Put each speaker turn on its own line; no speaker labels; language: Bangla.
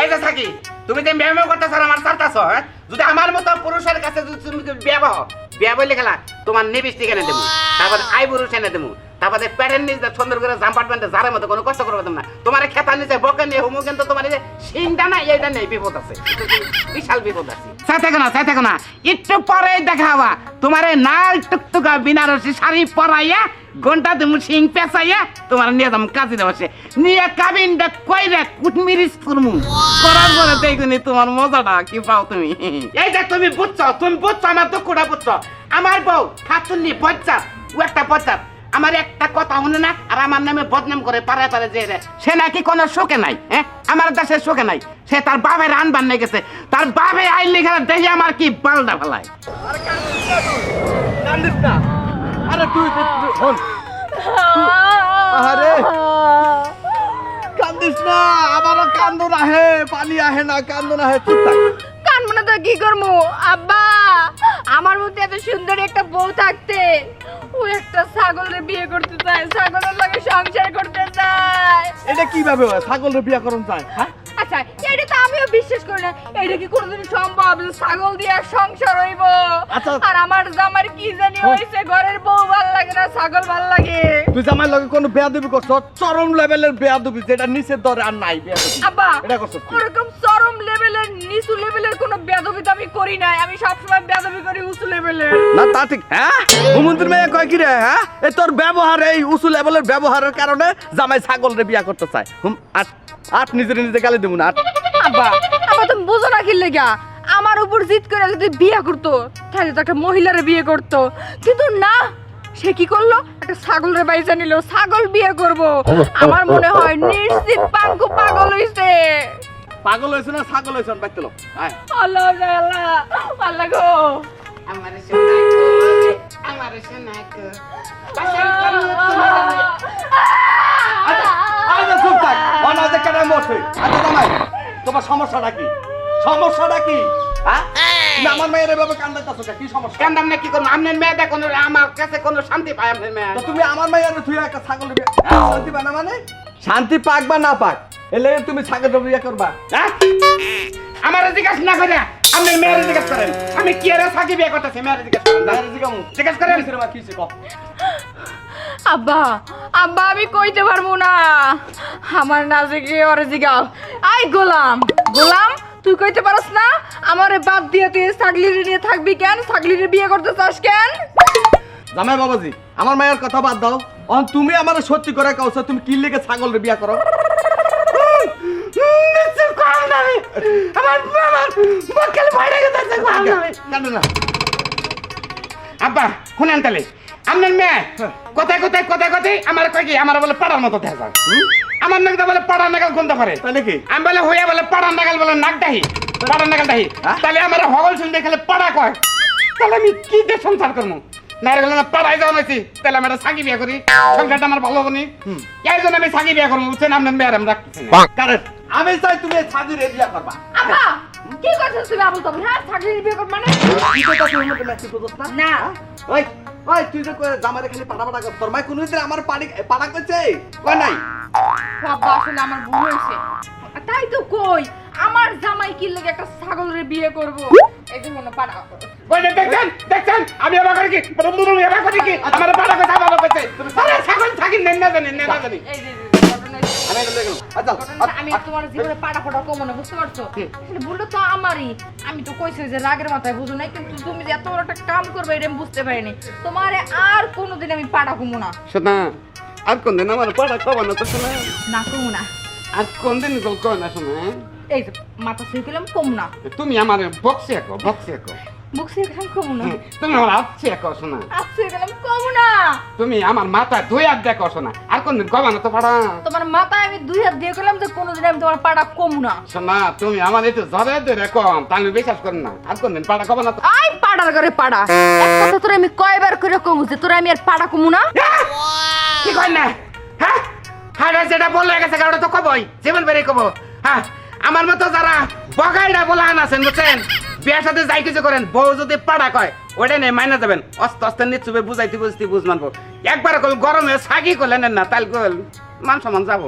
এই যে থাকি তুমি যে ব্যায়াম করতেছ আমার সারতাছ হ্যাঁ? যদি আমার মতো পুরুষের কাছে যদি তুমি বিয়া পাও বিয়া বললে খেলা তোমার নিবিষ্টি এনে দেবো। তারপর আই পুরুষ এনে দেবো। তারপরে প্যাটের নিচে সুন্দর করে জাম্পার প্যান্টে যারের মতো কোনো কষ্ট করবে না। তোমার খেতার নিচে বকে নিয়ে হুমু কিন্তু তোমার এই যে সিংটা না এইটা নেই বিপদ আছে। বিশাল বিপদ আছে। চাই থাকো না চাই থাকো না একটু পরে তোমার এই নাল টুকটুকা বিনারসি শাড়ি পরাইয়া ঘণ্টা তুমি সিং পেঁচাইয়া তোমার নিয়ে যাম কাজে দেবসে নিয়ে কাবিনটা কইরা কুটমিরিস করমু করার পরে দেখুনি তোমার মজাটা কি পাও তুমি। এই যে তুমি বুঝছ তুমি বুঝছ আমার বুঝছ। আমার বউ খাতুনি বজ্জাত ও একটা বজ্জাত। আমার একটা কথা শুনে না আর আমার নামে বদনাম করে পারে পারে যে সে নাকি কোনো শোকে নাই হ্যাঁ? আমার দেশে শোকে নাই। সে তার বাপের রান বান্নে গেছে। তার বাপে আইলি খেলা দেখে আমার কি বালদা ফেলায়।
কান্দিস না আরে তুই তুই- তুই- হন। আরে কান্দিস না আমারও কান্দন আহে পানি আহে না চুপ থাক।
কানবো না তো কি করব? আব্বা আমার মধ্যে এত সুন্দর একটা বউ থাকতে ও একটা ছাগলের বিয়ে করতে চায় ছাগলের লাগে সংসার করতে চায়।
এটা কীভাবে হয়? ছাগলের বিয়া করুন চায় হ্যাঁ?
আচ্ছা এটা তো আমিও বিশ্বাস করি না। এটা কি কোনোদিন সম্ভব যে ছাগল দিয়ে সংসার হইব?
আচ্ছা।
আর আমার জামার কি জানি
হ্যাঁ।
হইছে ঘরের বউ ভালো লাগে না ছাগল ভালো লাগে?
তুই জামাই লগে কোনো বেয়াদবি করছ চরম লেভেলের বেয়া বেয়াদবি যেটা নিচের দরে আর নাই বেয়াদবি।
আব্বা
এটা করছিস তুই।
ওরকম চরম লেভেলের নিচু লেভেলের কোনো বেদবি তো আমি করি নাই। আমি সব সবসময় বেদবি করি উঁচু লেভেলের
না তা ঠিক হ্যাঁ? হুমন্ত্রী মেয়ে কয় কি রে হ্যাঁ? এই তোর ব্যবহার এই উঁচু লেভেলের ব্যবহারের কারণে জামাই ছাগল রে বিয়া করতে চায়। হুম আট আট নিজের নিজে গালি দেবো না আট।
আব্বা আব্বা তুমি বুঝো না কি লেগা? আমার উপর জিত করে যদি বিয়ে করতো তাহলে তো একটা মহিলারে বিয়ে করতো। কিন্তু না সে কি করল? একটা ছাগলের বাইজা নিল। ছাগল বিয়ে করব। আমার মনে হয় নিশ্চিত পাঙ্কু পাগল হইছে।
পাগল হয়েছে না ছাগল হয়েছে বাইতে লো আয়।
আল্লাহ আল্লাহ। আল্লাহ গো।
আমার সোনা গো, আমার সোনা গো। বাসায় কোনো
আচ্ছা আচ্ছা চুপ থাক। অনাজে কেটে মরছে। আচ্ছা জামাই তোমার সমস্যাটা কি? সমস্যাটা কি? হ্যাঁ? তুমি আমার মেয়ের এভাবে কান্দাইতেছো কি সমস্যা?
কান্দাম না কি করব? আপনার মেয়ে দেখো আমার কাছে কোনো শান্তি পায় আপনার মেয়ে।
তো তুমি আমার মেয়ের তুই একটা ছাগল শান্তি পায় না মানে? শান্তি পাক বা না পাক এলে তুমি ছাগল করবা।
হ্যাঁ? আমার জিজ্ঞাসা না করে আপনার মেয়ের জিজ্ঞাসা করেন। আমি কি আর সাকি বিয়ে করতেছি মেয়ের জিজ্ঞাসা করেন?
মেয়ের
জিজ্ঞাসা করেন।
আব্বা আব্বা আমি কইতে পারব না। আমার গিয়ে ওরে জিগাও। আই গোলাম। গোলাম? তুই কইতে পারস না? আমারে বাদ দিয়ে তুই ছাগলির নিয়ে থাকবি কেন? ছাগলির বিয়ে করতে চাস কেন?
জামাই বাবাজি আমার মায়ের কথা বাদ দাও। অন তুমি আমার সত্যি করে কওছো তুমি কি লিগে ছাগল রে বিয়া করো?
আমার আমার বকেল বাইরে গেছে
কান্দে না।
আব্বা শুনেন তাহলে। আপনার মেয়ে
হ্যাঁ।
কোথায় কোথায় কোথায় কোথায় আমার কয় কি? আমার বলে পাড়ার মতো দেখা যায়। আমার নাকি বলে পাড়ার নাগাল কোনটা পারে?
তাই নাকি?
আমি বলে হইয়া বলে পাড়ার নাগাল বলে নাক ডাহি। পাড়ার নাগাল ডাহি।
হ্যাঁ?
তাহলে আমার হগল শুনতে খেলে পাড়া কয়। তাহলে আমি কি দিয়ে সংসার করব না রে না পাড়ায় যাওয়া নাকি তাহলে আমি একটা সাকি বিয়ে করি। সংসারটা আমার ভালো হবনি। এই জন্য আমি সাকি বিয়ে করব বুঝছেন? আপনার মেয়ের আমি রাখতেছি না।
আমি চাই তুমি এই রে বিয়া করবা।
কি করছিস তুমি আবুল তবে হ্যাঁ ছাগলির বিয়ে কর মানে?
কি কথা তুমি মতে মেসি বুঝছ না?
না।
ওই ওই তুই তো কই জামাইরে খালি পাড়া পাড়া কর তোর মাই কোন আমার পাড়ি পাড়া করছে কই নাই?
আব্বা আসলে আমার ভুল হয়েছে। তাই তো কই আমার জামাই কি লাগে একটা ছাগলের বিয়ে করব? এই জন্য পাড়া
ওই দেখছেন দেখছেন? আমি এবার করি কি? এবার করি কি? আমার পাড়া কথা ভালো পেয়েছে আরে ছাগল থাকি নেন না জানি নেন না জানি।
এই যে যে, যে, ঘটনা হয়েছে।
আমি এটা দেখলাম
ঘটনাটা আমি তোমার জীবনে পাড়া ফোটা কমো বুঝতে পারছ? ভুলটা তো আমারই। আমি তো কইছি যে রাগের মাথায় বুঝো নাই কিন্তু তুমি যে এত বড় একটা কাম করবে এটা আমি বুঝতে পারিনি। তোমারে আর কোনোদিন আমি পাড়া কমো না।
শোনা আর কোন দিন আমার পাড়া খাব না তো শোনা
না কমো না
আর কোন দিন গল কয় না শোনা
এই যে মাথা শুয়ে গেলাম কম না
তুমি আমার বক্সে একো বক্সে একো
বুক শুয়ে গেলাম কমো না
তুমি আমার হাতছে একো শোনা
শুয়ে গেলাম কমো না
তুমি আমার মাথা ধুই হাত দেখো শোনা আর কোন দিন কবা না তো পাড়া
তোমার মাথায় আমি দুই হাত দিয়ে গেলাম যে কোনোদিন আমি তোমার পাড়া কমো না
শোনা তুমি আমার একটু জরে ধরে কম তা আমি বিশ্বাস করি না আর কোন দিন পাড়া কবা না তো
আই পাড়ার ঘরে পাড়া এক কথা তোরা আমি কয়বার করে কমু যে তোরা আমি আর পাড়া কমু না
কি কই না হ্যাঁ? হ্যাঁ যেটা বলে গেছে ওটা তো কবই। জীবন বেরিয়ে কব। হ্যাঁ আমার মতো যারা বগাইরা বলা আছেন, বুঝছেন? বিয়ার সাথে যাই কিছু করেন, বউ যদি পাড়া কয় ওটা নেই মাইনা যাবেন। অস্তে অস্তে নিচুবে বুঝাইতে বুঝতে বুঝ মানবো। একবার গরমে সাগি করলেন না তাই কল মান সমান যাব।